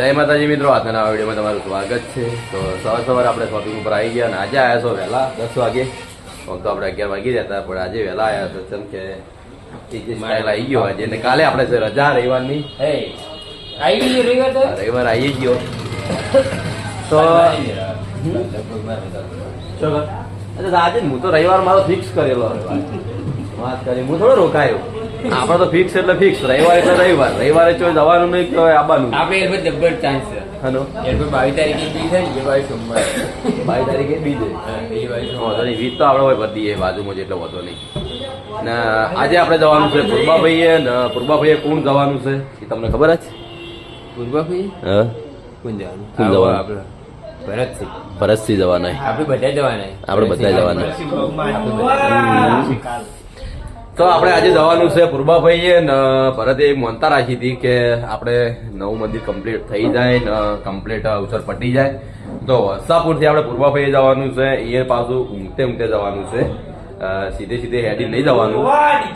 જય માતાજી મિત્રો આજના નવા વિડીયોમાં તમારું સ્વાગત છે. તો સવાર સવાર આપણે શોપિંગ ઉપર આવી ગયા અને આજે આવ્યા છો વહેલા દસ વાગે. આમ તો આપણે અગિયાર વાગી જતા પણ આજે વહેલા આવ્યા છો કેમ કે જે સ્ટાઇલ આવી ગયો આજે. અને કાલે આપણે છે રજા રવિવારની. રવિવાર આવી ગયો. તો? આજે હું તો રવિવાર મારો ફિક્સ કરેલો વાત કરી હું થોડો રોકાયો. આપણે તો ફિક્સ એટલે ફિક્સ રવિવાર એટલે રવિવાર. રવિવારે ચોય જવાનું નહીં તો આવવાનું આપણે એ બધું જબ્બર ચાન્સ છે. હેલો. એ તો બાવીસ તારીખે બી છે ને બાવીસ સોમવાર. બાવીસ તારીખે વાંધો સોમવાર વીજ તો આપણે હોય બધી એ બાજુમાં જેટલો એટલે વાંધો નહીં. ને આજે આપણે જવાનું છે પૂર્વાભાઈએ ને પૂર્વાભાઈએ કોણ જવાનું છે એ તમને ખબર જ? પૂર્વાભાઈ હા. કોણ જવાનું? કોણ જવાનું? આપણે ભરતસિંહ. ભરતસિંહ જવાના આપણે બધા જવાના આપણે બધા જવાના. તો આપણે આજે જવાનું છે પૂર્વાભાઈએ ને ભરતે એ મોનતા રાખી હતી કે આપણે નવું મંદિર કમ્પ્લીટ થઈ જાય ને કમ્પ્લીટ અવસર પટી જાય. તો વસાપુરથી આપણે પૂર્વાભાઈએ જવાનું છે એ પાછું ઊંઘતે ઊંઘતે જવાનું છે. સીધે સીધે હેડી નહીં જવાનું.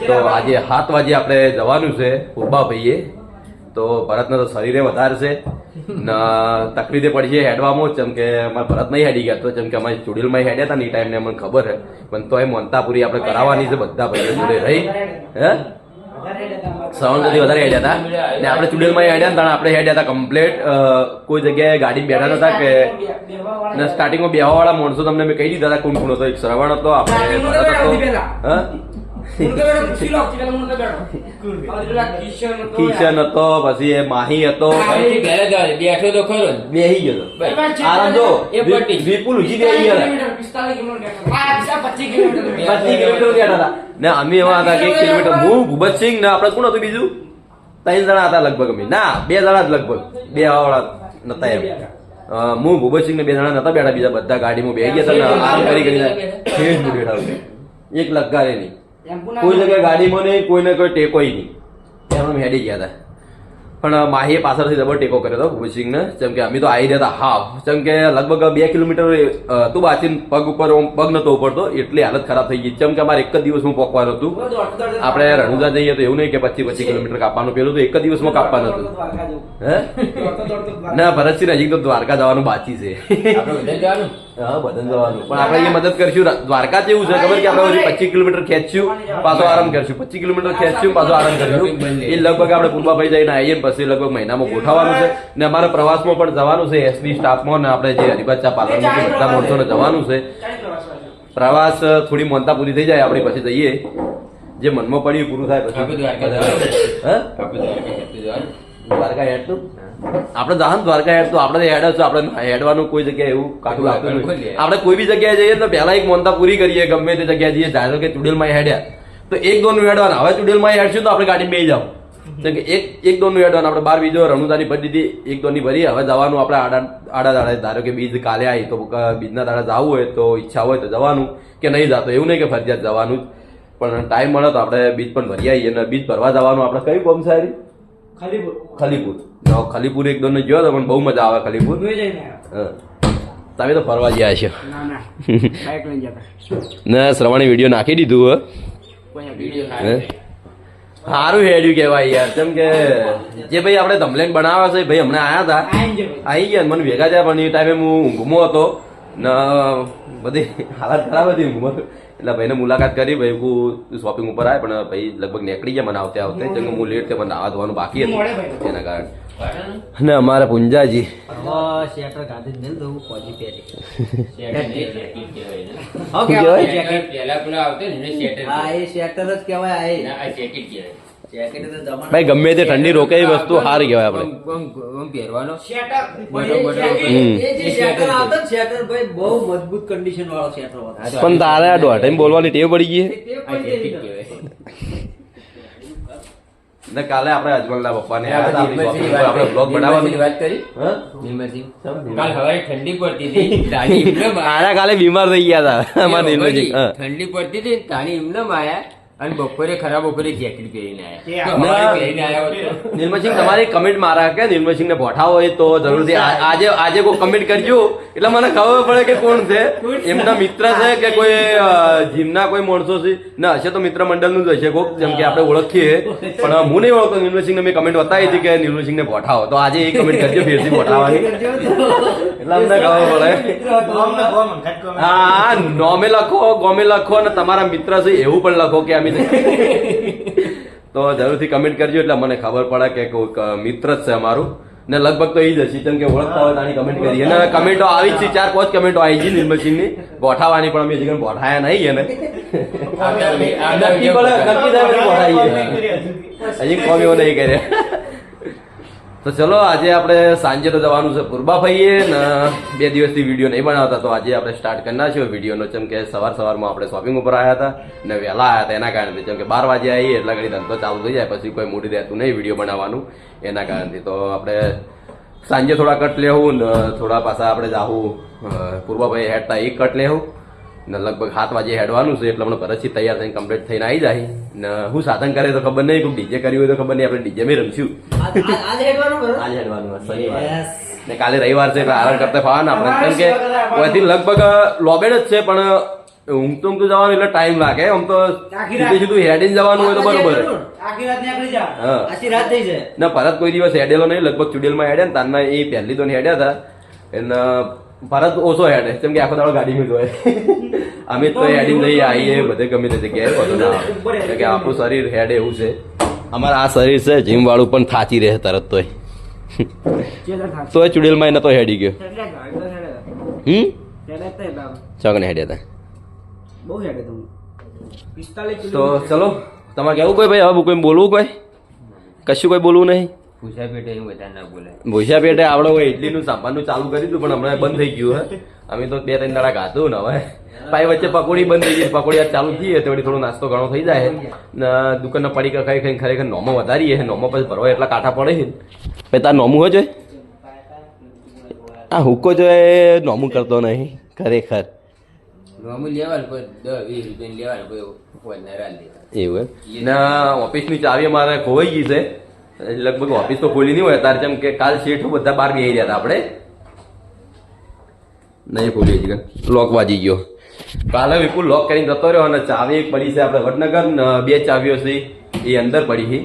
તો આજે સાત વાગે આપણે જવાનું છે પૂર્વાભાઈએ. તો ભરતને તો શરીરે વધારે છે. ને, તકલીફે પડી છે હેડવામાં, જેમ કે અમારે ભરત નહીં હેડી ગયા તો, જેમ કે અમારી ચુડીલમાં હેડ્યા હતા ને એ ટાઈમને, અમને ખબર છે. પણ તો એ મોનતાપુરી આપણે કરાવવાની છે બધા ભાઈઓ જોડે રહી. હે? શ્રવણ સુધી વધારે હેડ્યા હતા ને આપણે ચુડેલમાં હેડ્યા ને આપણે હેડ્યા હતા કમ્પ્લેટ કોઈ જગ્યાએ ગાડી બેઠા નતા કે ને સ્ટાર્ટિંગમાં બેવાવાળા માણસો તમને મેં કહી દીધા હતા કોણ કોણ હતો એક શ્રવણ હતો આપણે ભરત હતો હા? કિશન હતો પછી એ માહી હતો. બેઠો તો ખરો બેહી ગયો જો વિપુલ ઉજી બેહી ગયા પચીસ કિલોમીટર બેઠા હતા ને અમે એવા હતા કે એક કિલોમીટર હું ભૂપતસિંહ ને આપણે કોણ હતું બીજું ત્રણ જણા હતા લગભગ અમે ના બે જણા જ લગભગ બે વાળા નતા એમ હું ભૂપતસિંહ ને બે જણા નતા બેઠા બીજા બધા ગાડીમાં બેહી ગયા હતા આમ કરી કરીને બેઠા એક લગારે નહીં કોઈ જગ્યાએ ગાડીમાં નહીં કોઈને કોઈ ટેકોય નહીં. એમાં મેડી હેડી ગયા હતા. પણ માહીએ પાછળથી જબર ટેકો કર્યો હતો ભૂપતસિંહને જેમ કે અમે તો આવી રહ્યા હતા હા જેમ કે લગભગ બે કિલોમીટર તું બાચીને પગ ઉપર પગ નતો ઉપડતો એટલી હાલત ખરાબ થઈ ગઈ. જેમ કે અમારે એક જ દિવસમાં પોકવાનું હતું. આપણે રણુજા જઈએ તો એવું નહીં કે પચીસ પચીસ કિલોમીટર કાપવાનું પેલું તો એક જ દિવસમાં કાપવાનું હતું. હે? ના ભરતસિંહ નજીક તો દ્વારકા જવાનું બાકી છે. હા બદન જવાનું પણ આપણે અહીંયા મદદ કરશું. દ્વારકા જેવું છે ખબર કે આપણે હજી પચીસ કિલોમીટર ખેંચ્યું પાછો આરામ કરશું. પચીસ કિલોમીટર ખેંચ્યું પાછો આરામ કરશું. એ લગભગ આપણે પૂર્વાભાઈ જઈને આવીએ પછી લગભગ મહિનામાં ગોઠવવાનું છે. ને અમારા પ્રવાસમાં પણ જવાનું છે એસબી સ્ટાફમાં ને આપણે જે હરિભાચા પાલનમાં જે બધા માણસોને જવાનું છે. પ્રવાસ થોડી મોનતા પૂરી થઈ જાય આપણે પછી જઈએ. જે મનમાં પડ્યું પૂરું થાય પછી. દ્વારકા જવાનું. આપણે જાહન દ્વારકા હેડ તો. આપણે હેડ જ આપણે હેડવાનું કોઈ જગ્યાએ એવું કાઢું લાગતું નથી. આપણે કોઈ બી જગ્યાએ જઈએ તો પહેલા એક મોનતા પૂરી કરીએ. ગમે તે જગ્યાએ જઈએ. ધારો કે ચુડેલમાં હેડ્યા તો એક દોન હેડવાના હવે ચુડેલમાં હેડશું તો આપણે ગાડી બે જાવ કે એક એક દોન હેડવાનું આપણે બાર બીજો રણુદાની ભરી દીધી. એક દોનની ભરી. હવે જવાનું આપણે આડા આડા દાડે. ધારો કે બીજ કાલે આવી તો બીજના દાડા જવું હોય તો ઈચ્છા હોય તો જવાનું. કે નહીં જતો એવું નહીં કે ફરજિયાત જવાનું જ. પણ ટાઈમ મળે તો આપણે બીજ પણ ભરી આવીએ. અને બીજ ભરવા જવાનું આપણે કયું કોમ સારી ખલીપુર. ખલીપુર. એક દોને ગયો હતો પણ બહુ મજા આવે ખલીપુર. તમે તો ફરવા ગયા છો ના શ્રવણે વીડિયો નાખી દીધું હે. સારું હેડ્યું કહેવાય યાર. કેમ કે જે ભાઈ આપણે ધમલેન બનાવ્યા છે ભાઈ હમણાં આયા હતા આવી ગયા મને ભેગા થયા પણ એ ટાઈમે હું ઊંઘમો હતો. ને બધી હાલત ખરાબ હતી ઊંઘમાં. એટલે ભાઈને મુલાકાત કરી ભાઈ હું શોપિંગ ઉપર આવે પણ ભાઈ લગભગ નીકળી ગયા મને આવતે આવતે કેમ કે હું લેટ થયો મને નાવા ધોવાનું બાકી હતું. તેના કારણે. અને અમારા પુંજાજી. શેટર ભાઈ ગમે તે ઠંડી રોકે એ વસ્તુ સારી કહેવાય આપણે. પહેરવાનો. પણ એ મોટો- જેકેટ- હમ. એ જે શેટર આવતો ને. શેટર ભાઈ બહુ મજબૂત કન્ડિશન વાળો શેટર હતો. હા, તો પણ તારે આ દોઢ બોલવાની ટેવ પડી ગઈ ને. કાલે આપણે અજમલના પપ્પાને આપણે ઉપર આપણે વાત કરી. કાલ હવારે ઠંડી પડતી હતી. આના કાલે બીમાર થઈ ગયા હતા. અમારા. ઠંડી પડતી હતી તાણી એમને આયા. અને બપોરે ખરાબ બપોરે જેકેટ પહેરીને એ આયા. આ- સવારે પહેરીને આયા હોત તો. નિર્મલસિંહ તમારી કમેન્ટ મારા કે નિર્મલસિંહ ને બોઠા હોય તો જરૂરથી આજે આજે કોઈ કમેન્ટ કરજો. એટલે મને ખબર પડે કે કોણ છે. એમના મિત્ર છે કે કોઈ જીમના કોઈ માણસો છે? ના હશે તો મિત્ર મંડળનું જ હશે કોક જેમ કે આપણે ઓળખીએ. પણ હું નહીં ઓળખતો. નિર્મલસિંહ ને મેં કમેન્ટ બતાવી હતી કે નિર્મલસિંહ ને બોઠાવો તો આજે એ કમેન્ટ કરજો ફેરથી બોઠાવાની. એટલે અમને ખબર પડે. હા નોમે લખો ગોમે લખો અને તમારા મિત્ર છે એવું પણ લખો કે અમે તો જરૂરથી કમેન્ટ કરજો એટલે મને ખબર પડે કે કોઈક મિત્ર જ છે અમારું. ને લગભગ તો એ જ હશે. કે ઓળખતા હોય તાની કમેન્ટ કરી. અને કમેન્ટો આવી જ છે. ચાર પાંચ કમેન્ટો આવી છે નિર્મલસિંહની ગોઠાવાની પણ અમે હજી કંઈ ગોઠાયા નહીં એને. નક્કી પડે, નક્કી થાય ગોઠાઈએ. હજુ. હજી કોમ એવો નહીં કર્યા. તો ચલો આજે આપણે સાંજે તો જવાનું છે પૂર્બાભાઈએ ને બે દિવસથી વીડિયો નહીં બનાવતા તો આજે આપણે સ્ટાર્ટ કરી નાખ્યો. વિડીયોનો જેમ કે સવાર સવારમાં આપણે શોપિંગ ઉપર આવ્યા હતા ને વહેલા આવ્યા હતા એના કારણે જેમ કે બાર વાગે આવીએ એટલા ઘડી ધંધો ચાલુ થઈ જાય પછી કોઈ મોટી રહેતું નહીં વીડિયો બનાવવાનું એના કારણથી. તો આપણે સાંજે થોડા કટ લેવું ને થોડા પાછા આપણે અ, પૂર્વાભાઈ હેડતા એક કટ લેવું ને લગભગ સાત વાગે હેડવાનું છે એટલે હમણાં ભરતથી તૈયાર થઈને કમ્પ્લીટ થઈને આવી જાય. ને હું સાધન કરે તો ખબર નહીં કોઈ ડીજે કર્યું હોય તો ખબર નહીં આપણે ડીજે મેં રમશું. આજ હેડવાનું શનિવાર. ને કાલે રવિવાર છે એટલે આરામ કરતા ફાવાના આપણે. કેમ કે કોઈથી લગભગ લોબેડ જ છે પણ ઊંઘતું ઊંઘતું જવાનું એટલે ટાઈમ લાગે. આમ તો સીધું. સીધું હેડીને જવાનું હોય તો બરોબર. ના પરત કોઈ દિવસ હેડેલો નહીં લગભગ ચુડેલમાં હેડ્યા ને તારના એ પહેલી તો હેડ્યા હતા. એને ભરત ઓછો હેડ કેમ કે આખો દાડો ગાડીમાં હોય અમે તો હેડિંગ લઈ આવીએ બધે ગમે તે જગ્યાએ વધુ ના આવે. કે આપણું શરીર હેડ એવું છે. અમારા આ શરીર છે જીમ વાળું પણ થાચી રહે તરત તોય. તોય ચુડેલમાં એ તો હેડી ગયો. હમ? ચોકને હેડ્યા હતા બહુ હેડે તો ચલો તમારે કેવું કોઈ ભાઈ? હવે કોઈ બોલવું કોઈ? કશું કોઈ બોલવું નહીં? પૂછા પેટે એવું બધા ના બોલાય ભૂસા પેટે આપણે હવે ઇડલીનું સાંભારનું ચાલુ કરી દીધું પણ હમણાં બંધ થઈ ગયું હે. અમે તો બે ત્રણ દાડા ગાતું ને હવે. પાઈ વચ્ચે પકોડી બંધ થઈ ગઈ પકોડી આજ ચાલુ થઈ તો થોડો નાસ્તો ઘણો થઈ જાય ને દુકાનના પડીકા ખાઈ કઈ ખરેખર નોમો વધારીએ નોમો પછી ભરવા એટલા કાંઠા પડે છે પછી તાર નોમું હોય આ હુક્કો જો એ નોમું કરતો નહીં ખરેખર. વધારે એવું ના ઓફિસની ચાવી અમારે ખોવાઈ ગઈ છે. લગભગ ઓફિસ તો ખોલી નહીં હોય તાર જેમ કે કાલ શેઠ બધા બાર બેસી રહ્યા હતા આપણે. નહીં ખોલી હજી લોક વાજી ગયો. કાલે વિપુલ લોક કરીને જતો રહ્યો અને ચાવી એક પડી છે આપણે વડનગર બે ચાવીઓ છે, એ અંદર પડી છે.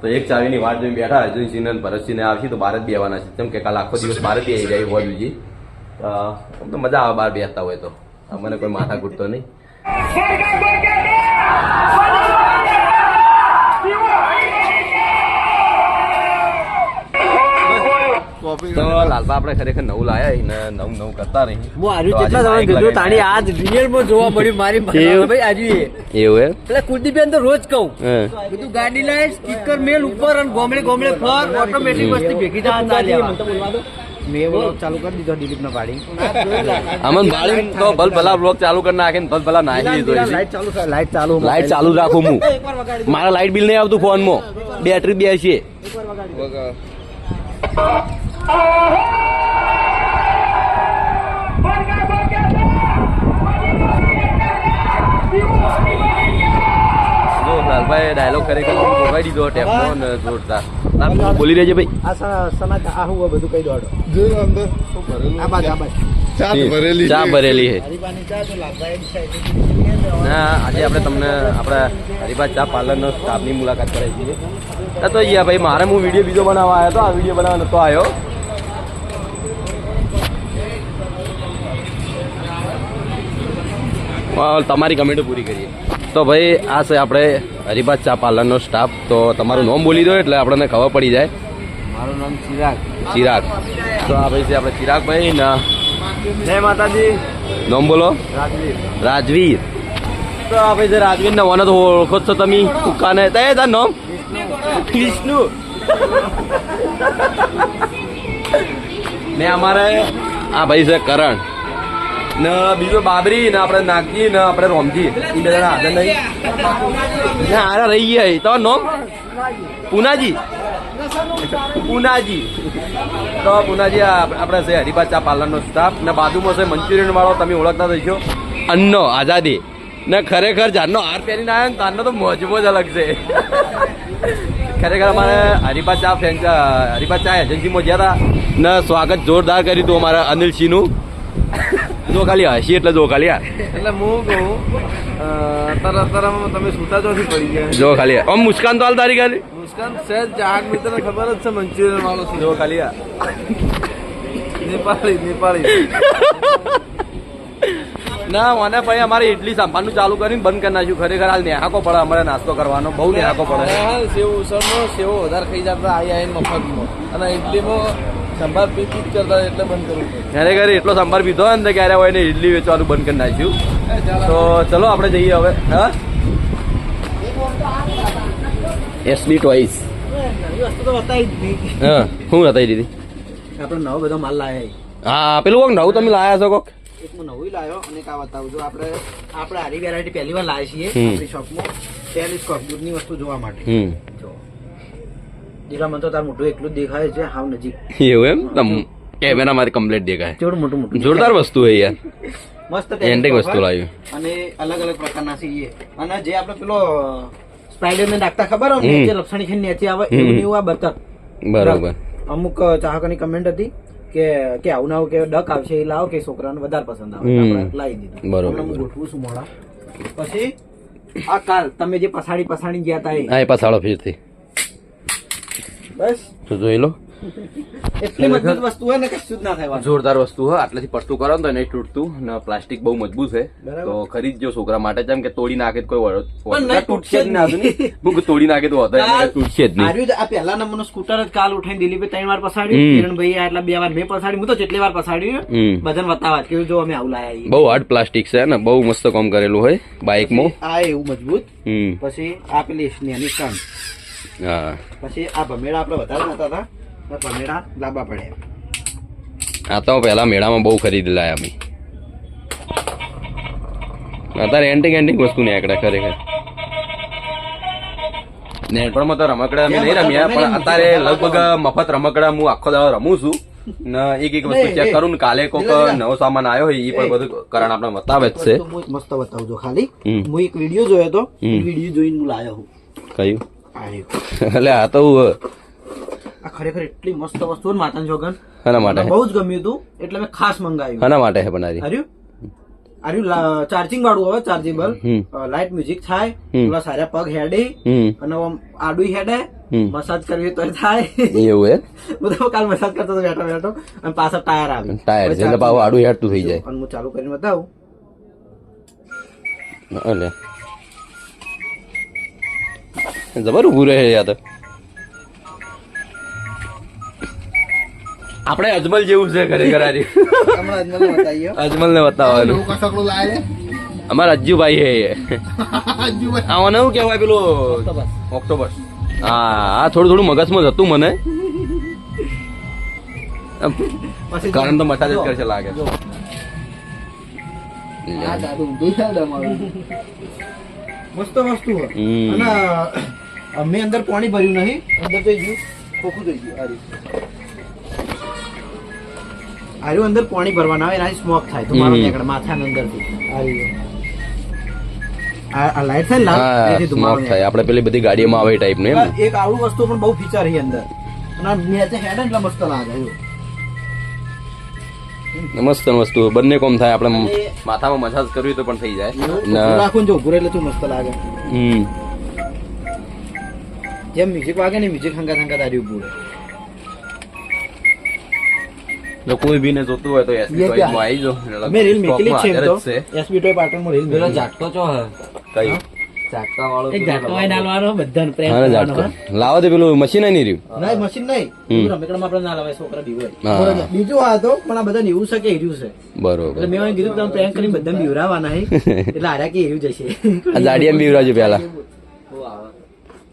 તો એક ચાવીની વાટ જોઈને બેઠા અર્જુનસિંહ અને ભરતસિંહને આવશે તો બહાર જ બેવાના છે. જેમ કે કાલ આખો દિવસ બહાર જ આવી જાય હોય બીજી તો મજા આવે બહાર બેસતા હોય તો. મને કોઈ માથા ઘૂટતો નહીં. તો લાલબા આપણે ખરેખર નવું લાયા ને નવું નવું કરતા રહી હું આજુ કેટલા જણા કીધું તાણી આજ રિયલમાં જોવા મળ્યું મારી ભાઈ આજુ એવું એમ? એટલે કુલદીપબેન તો રોજ કહું. બધું ગાડી લાય સ્ટીકર મેલ ઉપર અને ગોમડે ગોમડે ફર ઓટોમેટિક વસ્તી ભેગી થવા ચાલે મેં ચાલુ કરી દીધો દિલીપ નો ગાડી અમન બાળી તો ભલ ભલા બ્લોક ચાલુ કરી નાખે ભલ ભલા નાખી દીધો ચાલુ લાઈટ ચાલુ લાઈટ ચાલુ રાખું હું. મારા લાઈટ બિલ નહીં આવતું ફોનમાં. બેટરી બે છે જો લાલભાઈ ડાયલોગ ખરેખર બોલાવી દીધો ટેપનો ને જોરદાર. બોલી રહેજે ભાઈ. આ સના સના આ હું બધું કઈ દોડો જોયું અંદર. આ બાજુ આ બાજુ. ચાટ ભરેલી ચા ભરેલી છે. ચા ના આજે આપણે તમને આપણા હરિભા ચા પાર્લરનો સ્ટાફની મુલાકાત કરાવી છે. તો અહીંયા ભાઈ મારે હું વીડિયો બીજો બનાવવા આવ્યો તો આ વીડિયો બનાવવા નતો આવ્યો. તમારી કમેન્ટો પૂરી કરીએ. તો ભાઈ આ છે આપણે હરિભાત ચા પાર્લરનો સ્ટાફ તો તમારું નામ બોલી દો એટલે આપણને ખબર પડી જાય. મારું નામ ચિરાગ. ચિરાગ. તો આ ભાઈ છે આપણે ચિરાગભાઈ ના જય માતાજી. નામ બોલો. રાજવીર. રાજવીર. તો આ ભાઈ છે રાજવીર ને મને તો ઓળખો છો તમે ઉકાને. તે તાર નામ. વિષ્ણુ. ને અમારે આ ભાઈ છે કરણ. ને બીજો બાબરી, ને આપણે નાગજી ને આપણે રોમજી. એ બે જણા હાજર નહીં. ને હારા રહી ગયા. તમારું નામ? પુનાજી. પુનાજી. તો પુનાજી આપણે છે હરિભા ચા પાર્લરનો સ્ટાફ ને બાજુમાં છે મંચુરિયન વાળો તમે ઓળખતા થઈશો અન્નો, આઝાદી. ને ખરેખર જાનનો હાર પહેરીને આવ્યો ને, તારનો તો મોજમો જ અલગ છે. ખરેખર અમારે હરિભા ચા ફેન હરિભા ચા એજન્સીમાં ગયા હતા ને સ્વાગત જોરદાર કર્યું હતું અમારા અનિલસિંહનું જો ખાલી હસી એટલે જો ખાલી. એટલે હું કહું અત્યારે અત્યારે તમે સુતા ચોથી પડી ગયા. જો ખાલી આમ મુસ્કાન તો હાલ તારી ખાલી? મુસ્કાન સહેજ જહાજ મિત્રને ખબર જ છે મંચુરિયન વાળો છે. જો ખાલી. નેપાળી નેપાળી. ના મને ભાઈ અમારે ઇડલી સાંભાળનું ચાલુ કરીને બંધ કરી નાખ્યું. ખરેખર હાલ નેહાકો પડે અમારે નાસ્તો કરવાનો. બહુ નેહાકો પડે. સેવ ઉસળનો સેવો વધારે ખાઈ જતા આઈ આઈને મફતમાં. અને ઇડલીમાં સંભાર પી પી જ કરતા એટલે બંધ કરવું ઘરે ઘરે એટલો સંભાર પીધો હોય ને ક્યારે હોય ને ઇડલી વેચવાનું બંધ કરી નાખ્યું. તો ચલો આપણે જઈએ હવે. હા? એસબી ટોઈસ હા શું બતાવી દીધી? આપણે નવો બધો માલ લાયા હા પેલું કોક નવું તમે લાયા છો કોક? એક નવું લાવ્યો અને એક બતાવું જો આપણે આપણે હારી વેરાયટી પહેલી વાર લાવીએ છીએ. આપણી શોપમાં પહેલી સ્કોપ દૂધની વસ્તુ જોવા માટે. દીલા મને તો તાર મોટું એટલું જ દેખાય છે હાવ નજીક. એવું એમ? તમ કેમેરામાંથી કમ્પ્લીટ દેખાય. જોડ મોટું મોટું જોરદાર વસ્તુ છે યાર. મસ્ત એન્ટિક વસ્તુ લાવ્યું અને અલગ અલગ પ્રકારના છે એ. અને જે આપણે પેલો સ્પાઈડર ને નાખતા ખબર હોય ને જે લપસણી ખાઈને નીચે આવે. એવું એવું આ બતક બરાબર. અમુક ચાહકોની કમેન્ટ હતી કે કે આવું ના કે ડક આવશે એ લાવો કે છોકરાને વધારે પસંદ આવે. આપણે લાવી દીધું. બરોબર, હું ગોઠવું છું મોડા પછી આ કાલ તમે જે પસાડી પસાડી ગયા હતા એ. પસાડો ફીરથી. બસ. તો જોઈ લો. એટલી મજબૂત વસ્તુ હોય ને કશું જ ના થાય જોરદાર વસ્તુ હોય આટલેથી પડતું કરો તો નહીં તૂટતું ને પ્લાસ્ટિક બહુ મજબૂત છે. તો ખરીદજો છોકરા માટે જેમ કે તોડી નાખે તો કોઈ તૂટશે જ નહીં. કહું તોડી નાખે તો તૂટશે જ નહીં. આ પહેલા નંબરનું સ્કૂટર જ કાલ ઉઠાઈને દિલીપે ત્રણ વાર પસાડ્યું. કિરણભાઈ આટલા બે વાર મેં પસાડ્યું હું તો જેટલી વાર પસાડ્યું. બધાને બતાવા કે જો અમે આવું લાયા બહુ હાર્ડ પ્લાસ્ટિક છે ને બહુ મસ્ત કામ કરેલું હોય બાઇકમાં આ એવું મજબૂત. પછી આ પેલી કાન હા પછી આ ભમેડા આપણે વધારે નતા હતા ભમેડા લાંબા પડ્યા. આ તો પહેલા મેળામાં બહુ ખરીદેલા અમે. અત્યારે એન્ટિક એન્ટિક વસ્તુ નીકળે ખરેખર. નેટવર્કમાં તો રમકડા અમે નહીં રમ્યા પણ અત્યારે લગભગ મફત રમકડા હું આખો દાડો રમું છું. ને એક એક વસ્તુ ચેક કરું ને કાલે કોક નવો સામાન આવ્યો હોય એ પણ બધું કરણ આપણે બતાવે જ છે. મસ્ત બતાવજો ખાલી. હું એક વીડિયો જોયો હતો વીડિયો જોઈને હું લાયો હું. કયું. એટલે આ તો આ ખરેખર એટલી મસ્ત વસ્તુ ને માતાની જોગન. માટે. બહુ જ ગમ્યું હતું એટલે મેં ખાસ મંગાવ્યું. શાના માટે છે બનાવી. આર્યું આર્યું ચાર્જિંગ વાળું હવે ચાર્જેબલ લાઇટ મ્યુઝિક થાય. સારા પગ હેડે અને આડું હેડે મસાજ કરવી તો થાય. એવું હે? હું તો કાલ મસાજ કરતો હતો બેઠો બેઠો અને પાછળ ટાયર આવે. ટાયર એટલે આડું હેઠતું થઈ જાય. અને હું ચાલુ કરીને બતાવું. એટલે જબર ઉભું રહે યાર. તો આપણે અજમલ જેવું છે ખરેખર અજમલ ને બતાવવાનું. અમારા અજ્જુભાઈ હે. આમાં શું કહેવાય પેલું ઓક્ટોબર. હા આ થોડું થોડું મગજમાં જ હતું મને. કારણ તો મસાજ જ કરશે લાગે. મસ્ત વસ્તુ હોય. અને અમે અંદર પાણી ભર્યું નહીં. અંદર થઈ ગયું ખોખું થઈ ગયું આ રીતે. આ અંદર પાણી ભરવાના આવે એનાથી સ્મોક થાય. તો મારો નીકળે માથાના અંદરથી. આ રહ્યું. આ આ લાઈટ થાય ને લાલ? હા એનાથી ધુમાડો સ્મોક થાય. આપણે પેલી બધી ગાડીઓમાં આવે ટાઈપ ને એમ. એક આવડું વસ્તુ પણ બહુ ફીચર છે અંદર. મસ્ત લાગે જો. મસ્ત વસ્તુ. બંને કોમ થાય. આપણે માથામાં મસાજ કરવી તો પણ થઈ જાય. રાખું જો એટલે મસ્ત લાગે. હમ. જેમ મ્યુઝિક વાગે ને મ્યુઝિક હંગા હંગા તારી ઉભું રહે. જો કોઈ ભી ને જોતું હોય તો એસબી ટોયમાં આવી જો મે રીલ મેકલી છે તો એસબી ટોય પાટણમાં રીલ પેલો. ઝાટકો ચો હે કઈ ઝાટકા વાળો એક ઝાટકો હોય ડાલવાનો બધાને પ્રેમ કરવાનો, લાવો પેલું મશીન નહીં રહ્યું નહીં મશીન નહીં. બીજું આપણે ના લવાય છોકરા બીવે બીજું આ તો પણ આ બધા એવું છે કે હેર્યું છે એટલે બરોબર મેં કીધું કે તમે પ્રેમ કરીને બધાને બીવરાવાના હે. એટલે આર્યા કે હેર્યું જશે આ જાડિયામાં બીવરાજો આવે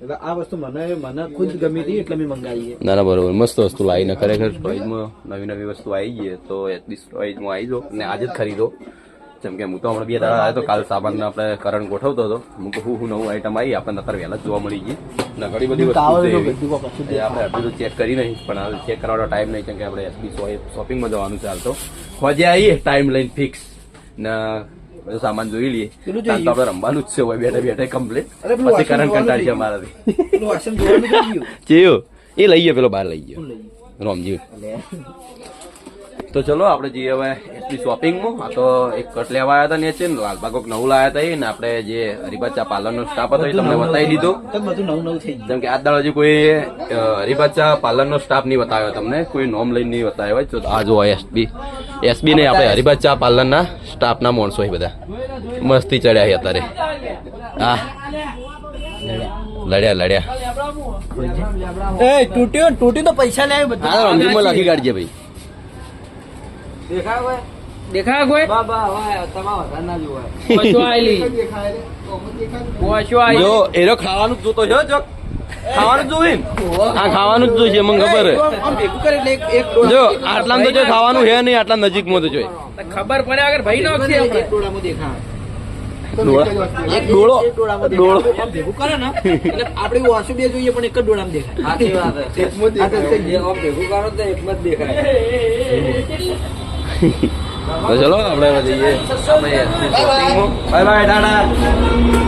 એટલે આ વસ્તુ મને મને ખુદ ગમી હતી એટલે મેં મંગાવી ના ના બરોબર. મસ્ત વસ્તુ લાવીને ખરેખર ટોયઝમાં નવી નવી વસ્તુ આવી ગઈ તો એટલીસ્ટ ટોયઝમાં આવી જાઓ અને આજે જ ખરીદો. જેમ કે હું તો હમણાં બે દાડા આવ્યો તો કાલ સામાન આપણે કરણ ગોઠવતો હતો. હું કહું હું હું નવું આઈટમ આવી આપણને અત્યારે વહેલા જોવા મળી ગઈ ને ઘણી બધી વસ્તુ જો આપણે હજુ તો ચેક કરી નહીં પણ હવે ચેક કરવાનો ટાઈમ નહીં કેમ કે આપણે એસબી શોપિંગમાં જવાનું છે હાલ તો. ખોજે આવીએ ટાઈમ લઈને ફિક્સ ને બધો સામાન જોઈ લઈએ. પેલું તો આપણે રમવાનું જ છે હોય બેઠા બેઠા કમ્પ્લેટ પછી કરણ કંટાળી છે અમારાથી. ચેયો એ લઈ ગયો પેલો બહાર લઈ ગયો. રોમજી. તો ચલો આપણે જઈએ હવે એટલી શોપિંગમાં આ તો એક કટ લેવા આવ્યા હતા ને છે ને લાલબાગ નવું લાયા હતા ને આપણે જે હરિબાચા પાર્લરનો સ્ટાફ હતો એ તમને બતાવી દીધો. બધું નવું નવું થઈ જેમ કે આજ દાડો હજી કોઈ હરિભાચા પાર્લરનો સ્ટાફ નહીં બતાવ્યો તમને કોઈ નોમ લઈને નહીં બતાવ્યો હોય. તો આ જો એસબી. એસબી ને આપણે હરિબાચા પાર્લરના સ્ટાફના માણસો એ બધા. મસ્તી ચડ્યા છે અત્યારે. હા લડ્યા લડ્યા. એ તૂટ્યો ને તૂટ્યું તો પૈસા લે બધા. લખી કાઢજે ભાઈ. દેખાય હોય દેખાય કોઈ? બા બા હોય તમારા વધારે ના જોવાય પશુ આયેલી. દેખાય રે. તો અમને દેખાય ને. પશુ આયેલી. જો એનો ખાવાનું જોતો છે જો. ખાવાનું જોઈ ને ખાવાનું જ જોઈશે મને ખબર એ, હે આમ- આમ ભેગું કરે એટલે એક- એક ડોળા- જો આટલામાં તો જો ખાવાનું હે નહીં આટલા નજીકમાં તો જોઈ. ખબર પડે આગળ ભાઈ નો. ડોળા એક ડોળો ડોળો. ભેગું કરે ને એટલે આપણે વાસુ બે જોઈએ પણ એક જ ડોળામાં દેખાય. સાચી વાત છે. આ તો થઈ ગયું. ભેગું કરો તો એકમાં જ દેખાય. તો ચલો આપણે જઈએ. Bye bye tata.